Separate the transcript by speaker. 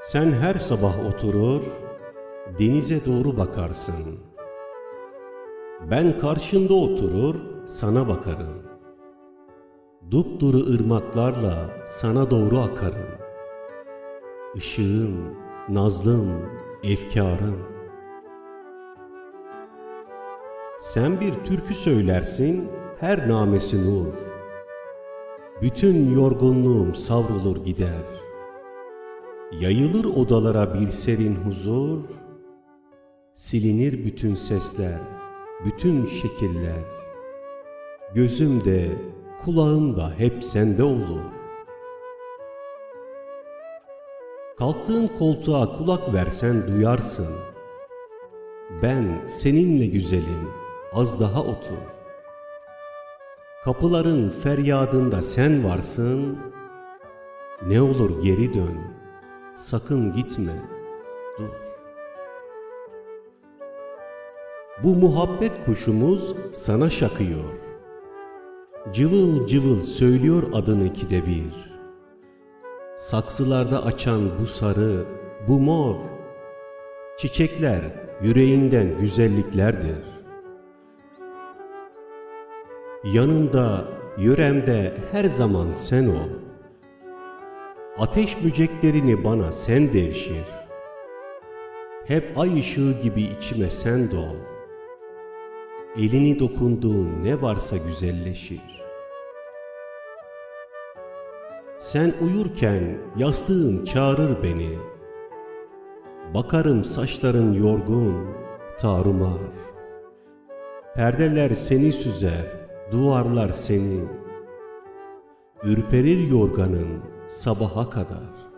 Speaker 1: Sen her sabah oturur, denize doğru bakarsın. Ben karşında oturur, sana bakarım. Dupduru ırmaklarla sana doğru akarım. Işığım, nazlım, efkarım. Sen bir türkü söylersin, her namesi nur. Bütün yorgunluğum savrulur gider. Yayılır odalara bir serin huzur. Silinir bütün sesler, bütün şekiller. Gözümde, kulağımda hep sende olur. Kalktığın koltuğa kulak versen duyarsın. Ben seninle güzelim, az daha otur. Kapıların feryadında sen varsın. Ne olur geri dön. Sakın gitme. Dur. Bu muhabbet kuşumuz sana şakıyor. Cıvıl cıvıl söylüyor adını ikide bir. Saksılarda açan bu sarı, bu mor. Çiçekler yüreğinden güzelliklerdir. Yanımda, yöremde her zaman sen ol. Ateş böceklerini bana sen devşir. Hep ay ışığı gibi içime sen dol. Elini dokunduğun ne varsa güzelleşir. Sen uyurken yastığın çağırır beni. Bakarım saçların yorgun, tarumar. Perdeler seni süzer, duvarlar seni. Ürperir yorganın sabaha kadar.